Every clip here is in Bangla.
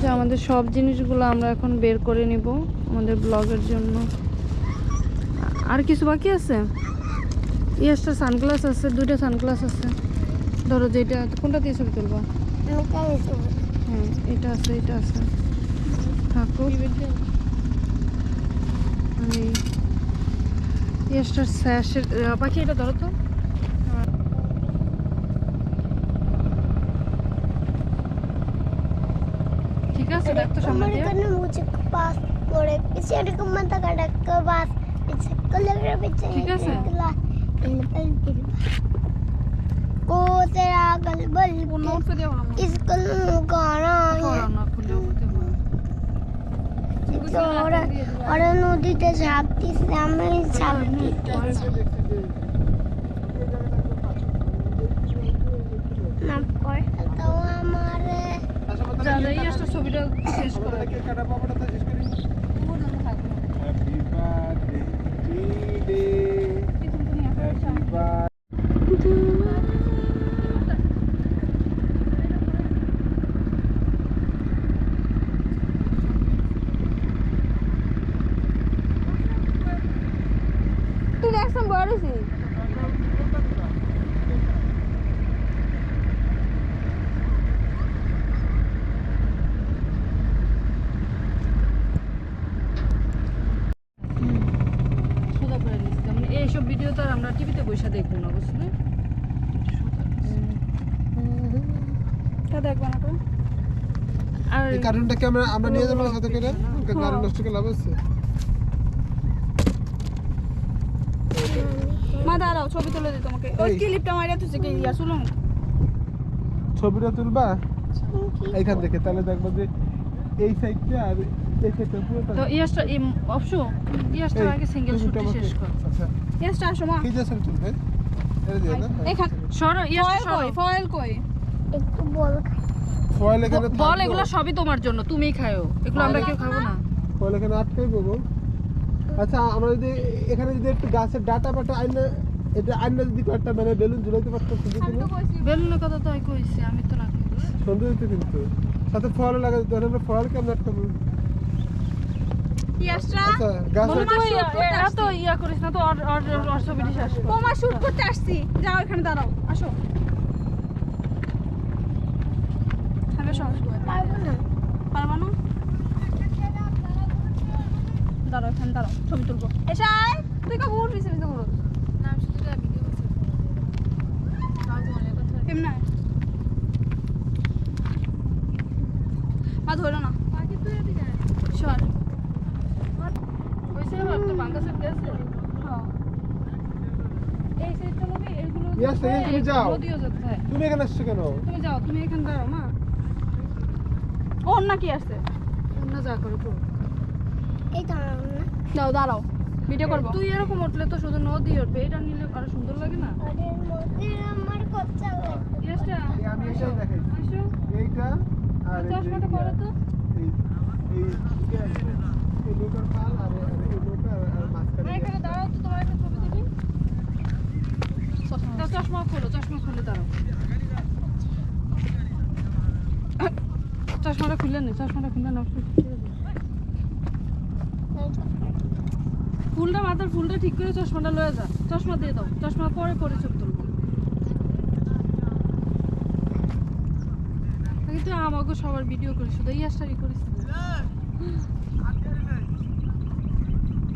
যে আমাদের সব জিনিসগুলো আমরা এখন বের করে নিব আমাদের ব্লগের জন্য। আর কিছু বাকি আছে? ইয়াসটা সানগ্লাস আছে, দুইটা সানগ্লাস আছে। ধরো যেটা, কোনটা দিয়ে ছবি তুলবা? হ্যাঁ এটা আছে এটা আছে। আমি ইয়াসটার স্যাশের বাকি এটা ধরো তো। আছে দেখ তো সামনে দিয়ে मुझे पास कोड़े पीछे अड़क मत कड़क के पास पीछे कलर पीछे ठीक है सर। को तेरा गलबल অন্য উঠতে দেবো না इसको गाना করো না খুলে উঠতে হবে और और নদীতে ঝাঁপ দিছে আমি শেষ করে Happy birthday, Happy birthday. তুই দেখছিস বড় হইছি সোজা করে নিচ্ছি মানে এইসব ভিডিও তো আর আমরা টিভিতে বসে দেখব না বুঝলি? তা দেখব না তো আর এই কারণটা কি আমরা আমরা নিয়ে যাব না সাথে করে? নষ্ট করে লাভ আছে মা দাঁড়াও ছবি তুলে দিই তোমাকে। ওই। ক্লিপটা মারিয়া তুই কি ইয়া শুনো ছবিটা তুলবা? এইখান থেকে তাহলে দেখব যে এই সাইডটা আর তো ইয়াসটা অপশু ইয়াসটার এই, আগে সিঙ্গেল তুমি শেষ কর। আচ্ছা। ইয়েসটা আসো মা। কি দিয়ে ছবি তুলবে। দিয়ে না এখান সরো ইয়াসটা সরো। ফয়েল কই? একটু বল ফয়েল এখানে বল এগুলো সবই তোমার জন্য তুমিই খাও এগুলো আমরা কেউ খাব না। ফয়েল এখানে আটকাই বলব আচ্ছা আমরা যদি এখানে যদি একটু গাছের ডাটা পাটা আইনে এটা আইনে যদি কয়েকটা মানে বেলুন ঝুলাইতে পারতাম শুধু তুমি বেলুনের কথা তো আমি কইছি আমি তো না কইছি। সুন্দর কিন্তু। সাথে ফল লাগে ধরেন আমরা ফল কেমন আটকাবো? ইয়েসটা আচ্ছা এত ইয়া করিস না তো অর অর অর ছবিটি শেষ কর। শুট করতে আসছি। যাও এখানে দাঁড়াও আসো। হ্যালো সহজ পারব না। পারবা না? দাঁড়াও এখানে দাঁড়াও ছবি তুলবো। এসাই তুই কা ভুল মিছে মিছে করো কেমনে মা ধরো না সর কইছে আমার তো বাংলাদেশে গেছে হ্যাঁ এই সাইডটা লবি এইগুলো Yes, yes, তুমি যাও। নদীও যেতে হয় তুমি এখানে আসছো কেন তুমি যাও তুমি এখানে দাঁড়াও মা ওর না কি আসছে অন্য যা করো করো। এই দাঁড়াও না দাও দাঁড়াও ভিডিও করব তুই এরকম উঠলে তো শুধু নদী উঠবে এটা নিলে আরও সুন্দর লাগে না আমার কচ্চা আমি দেখাই এইটা আর এই চশমাটা করো তো এই এই পাল আর আর এই নৌকা আর আর মাঝখানে না, এখানে দাঁড়াও ছবি চশমা খোলো দাঁড়াও। চশমাটা খুলে নে, চশমাটা ফুলটা মাথার ফুলটা ঠিক করে চশমাটা লয়ে যা। চশমা দিয়ে দাও, চশমা পরে পরে চোখ তুলবো। তুই আমাকে সবার ভিডিও করিস শুধু ইয়াসটারই করিস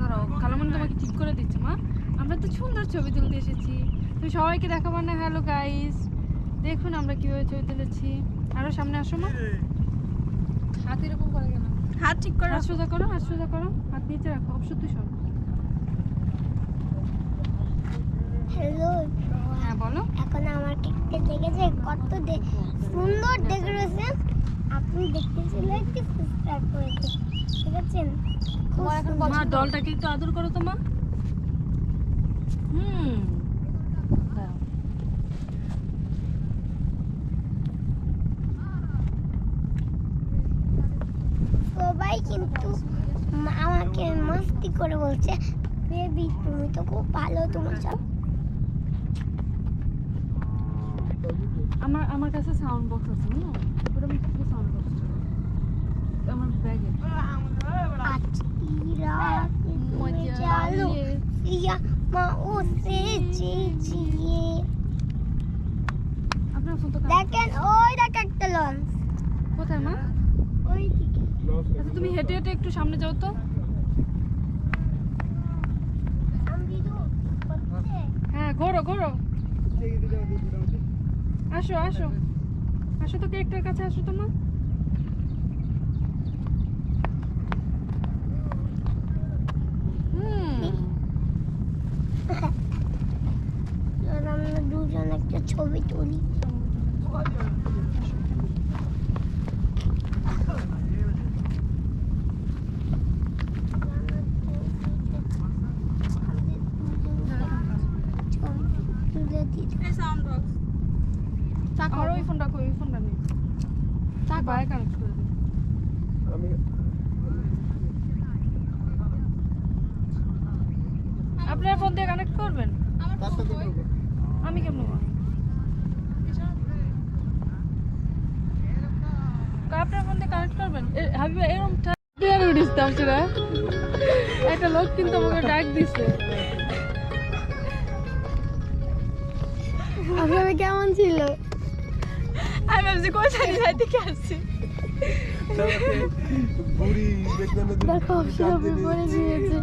দাঁড়াও কালামন তোমাকে ঠিক করে দিচ্ছে মা। আমরা তো সুন্দর ছবি তুলতে এসেছি। তুমি সবাইকে দেখাবার না হ্যালো গাইস দেখুন আমরা কীভাবে ছবি তুলেছি। আরও সামনে আসো মা। হাত এরকম করে কেন? হাত ঠিক করে হাত সোজা করো হাত সোজা করো। হাত নিচে রাখো অবশ্য তুই সর। হ্যালো হ্যাঁ বলো। এখন আমার কেকটা দেখেছে কত সুন্দর ডেকোরেশন আপনি দেখতে চলে একটু সাবস্ক্রাইব করে দিন ঠিক আছে। মা ডলটাকে একটু আদর করো তো মা। হুম। সবাই কিন্তু আমাকে মস্তি করে বলছে বেবি তুমি তো খুব ভালো তোমার সব আমার আমার কাছে সাউন্ড বক্স আছে না ওটা আমি সাউন্ড বক্স লাগে আজকি রাত তুমি জানো। মা ও সে চেয়েছিয়ে আপনার ফোন তো দেখেন ওই দেখ একটা লঞ্চ। কোথায় মা? ওই আচ্ছা তুমি হেঁটে হেঁটে একটু সামনে যাও তো। হ্যাঁ ঘোরো ঘোরো। আসো আসো। আসো তো কেকটার কাছে আসো তো মা। হুম। আর আমরা দুজন একটা ছবি তুলি। তুলে দিই এই সাউন্ড বক্স আমার ওই ফোনটা কই ওই ফোনটা নেই বাইরে কানেক্ট করে দিই। আমি আপনার ফোন দিয়ে কানেক্ট করবেন? আমার তার আমি কেমন আপনার ফোন দিয়ে কানেক্ট করবেন? হাবিবা এরকম টেয়ার উঠিস তামসিরা একটা লোক কিন্তু আমাকে ডাক দিছে। আপনার কেমন ছিল? আমি ভাবছি কই জানি যাইতে কি আসছি? বুড়ি দেখো চার ছবি দিনে। পরে দিয়েছে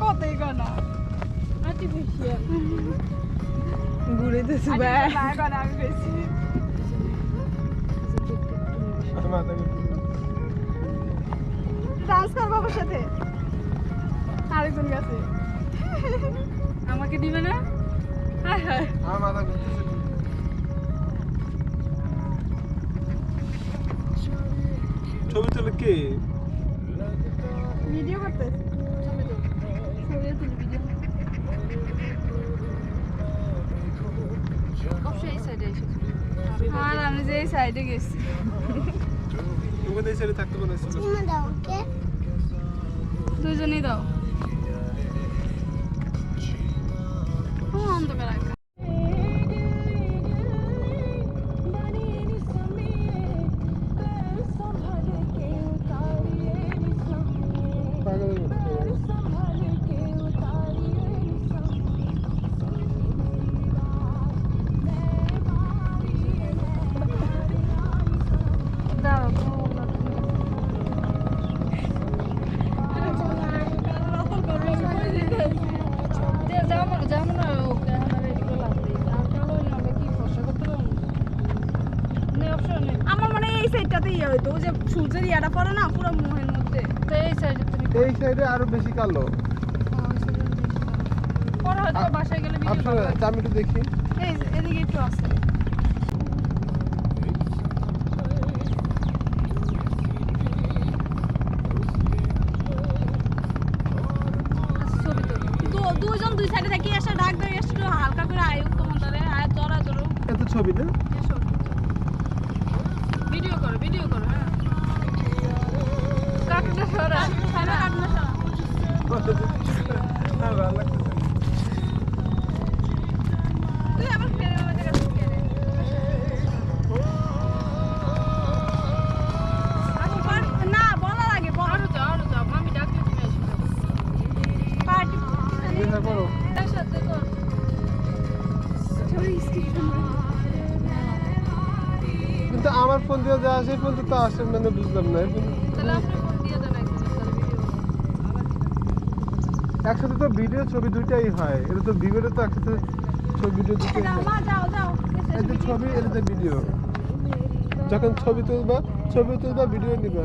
কতই গনা আমার ডান্স কর বাবার সাথে। আরেকজন গেছে। আমাকে দিবে না? হায় হায়। আমার মাথা ঘুরতেছে। ছবি তোলে কে? ভিডিও করতে। ছবি তুলি। ভিডিও অবশ্যই এই সাইডে এসেছি। আর আমি যে এই সাইডে গেছি। এই সাইডে থাকতে দাও ওকে? দুজনেই দাও। ও অন্ধকার আমার মনে হয় এই সাইডটাতে ইয়ে হইতো যে সূর্যের ইয়াটা পড়ে না পুরো মুহের মধ্যে। তো এই সাইডে এই সাইডে আরও বেশি কালো। পরে হয়তো বাসায় গেলে ভিডিও আমি একটু দেখি। এই এদিকে একটু আছে। ছবি না ভিডিও করো ভিডিও করো হ্যাঁ। কাটুটা সরা। কাটনা সারা। ফোন তো আসেন মানে বুঝলাম না। একসাথে তো ভিডিও ছবি দুইটাই হয়। এটা তো ভিডিও তো একসাথে ছবি ভিডিও দুটোই যাও যাও এটা ছবি এটা ভিডিও যখন ছবি তুলবা ছবি তুলবা ভিডিও নিবা।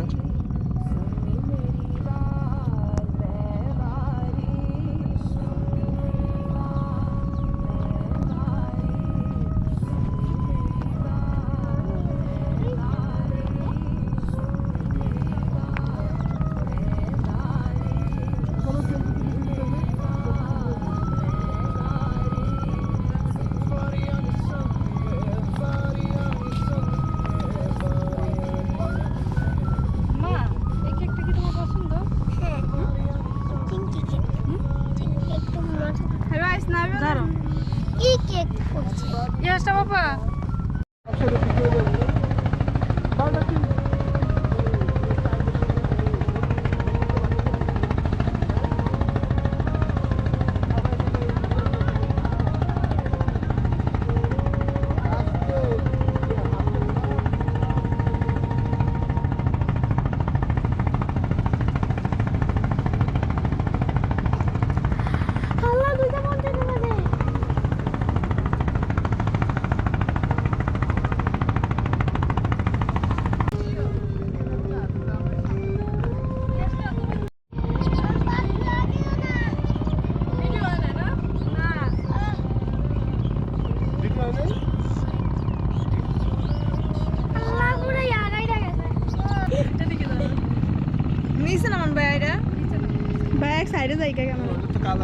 Ya işte baba. কেন